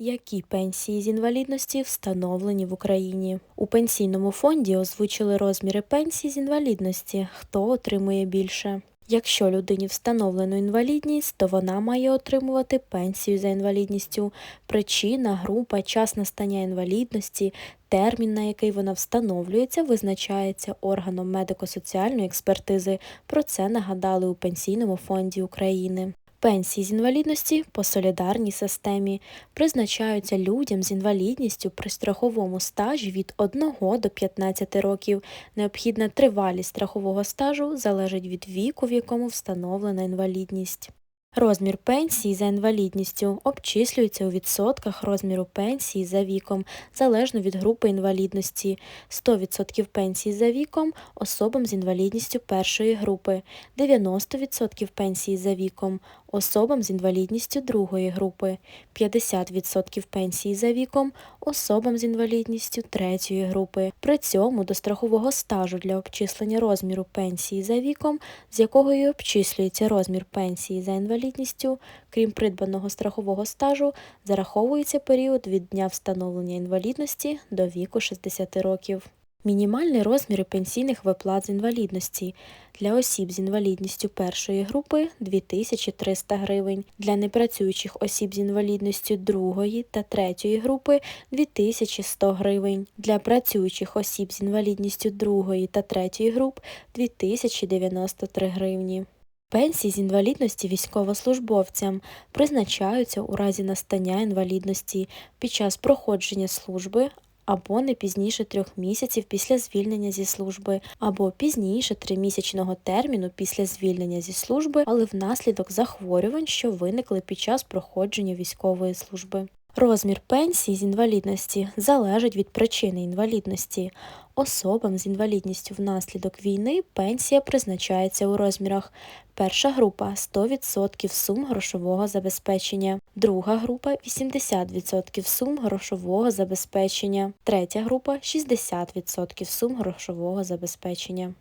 Які пенсії з інвалідності встановлені в Україні? У пенсійному фонді озвучили розміри пенсій з інвалідності, хто отримує більше. Якщо людині встановлено інвалідність, то вона має отримувати пенсію за інвалідністю. Причина, група, час настання інвалідності, термін, на який вона встановлюється, визначається органом медико-соціальної експертизи. Про це нагадали у Пенсійному фонді України. Пенсії з інвалідності по солідарній системі призначаються людям з інвалідністю при страховому стажі від 1 до 15 років. Необхідна тривалість страхового стажу залежить від віку, в якому встановлена інвалідність. Розмір пенсії за інвалідністю обчислюється у відсотках розміру пенсії за віком, залежно від групи інвалідності. 100% пенсії за віком особам з інвалідністю першої групи, 90% пенсії за віком особам з інвалідністю другої групи, 50% пенсії за віком особам з інвалідністю третьої групи. При цьому до страхового стажу для обчислення розміру пенсії за віком, з якого і обчислюється розмір пенсії за інвалідністю, крім придбаного страхового стажу, зараховується період від дня встановлення інвалідності до віку 60 років. Мінімальні розміри пенсійних виплат з інвалідності. Для осіб з інвалідністю першої групи 2300 гривень, для непрацюючих осіб з інвалідністю другої та третьої групи 2100 гривень, для працюючих осіб з інвалідністю другої та третьої груп 2093 гривні. Пенсії з інвалідності військовослужбовцям призначаються у разі настання інвалідності під час проходження служби або не пізніше трьох місяців після звільнення зі служби, або пізніше тримісячного терміну після звільнення зі служби, але внаслідок захворювань, що виникли під час проходження військової служби. Розмір пенсії з інвалідності залежить від причини інвалідності. Особам з інвалідністю внаслідок війни пенсія призначається у розмірах. Перша група 100% сум грошового забезпечення, друга група 80% сум грошового забезпечення, третя група 60% сум грошового забезпечення.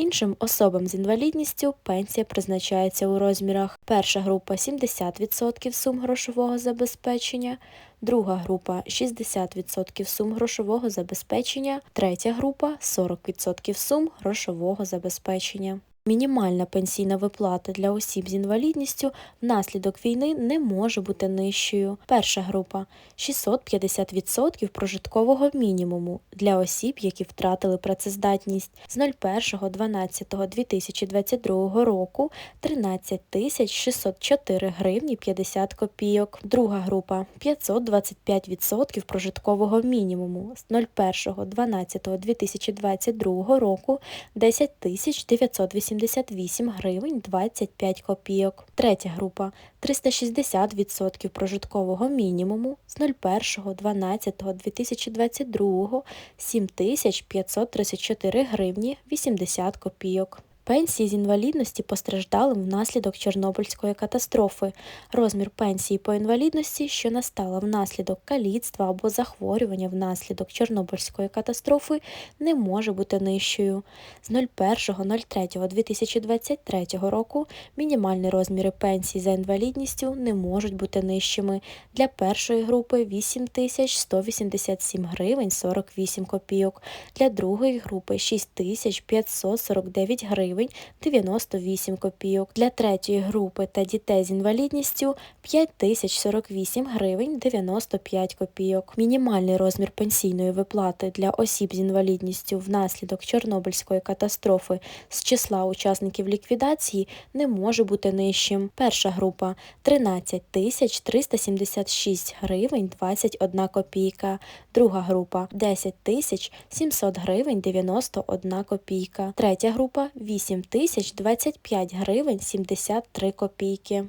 Іншим особам з інвалідністю пенсія призначається у розмірах перша група 70% сум грошового забезпечення, друга група 60% сум грошового забезпечення, третя група 40% сум грошового забезпечення. Мінімальна пенсійна виплата для осіб з інвалідністю внаслідок війни не може бути нижчою. Перша група 650% прожиткового мінімуму для осіб, які втратили працездатність з 01.12.2022 року 13 604 гривні 50 копійок. Друга група 525% прожиткового мінімуму з 01.12.2022 року 10 980 88 гривень 25 копійок. Третя група 360% прожиткового мінімуму з 01.12.2022 7534 гривні 80 копійок. Пенсії з інвалідності постраждалим внаслідок Чорнобильської катастрофи. Розмір пенсії по інвалідності, що настала внаслідок каліцтва або захворювання внаслідок Чорнобильської катастрофи, не може бути нижчою. З 01.03.2023 року мінімальні розміри пенсії за інвалідністю не можуть бути нижчими. Для першої групи 8187 гривень 48 копійок, для другої групи 6549 гривень гривень 98 копійок. Для третьої групи та дітей з інвалідністю 5048 гривень 95 копійок. Мінімальний розмір пенсійної виплати для осіб з інвалідністю внаслідок Чорнобильської катастрофи з числа учасників ліквідації не може бути нижчим. Перша група 13 тисяч 376 гривень 21 копійка. Друга група 10 тисяч 700 гривень 91 копійка. Третя група 8 8025 гривень 73 копійки.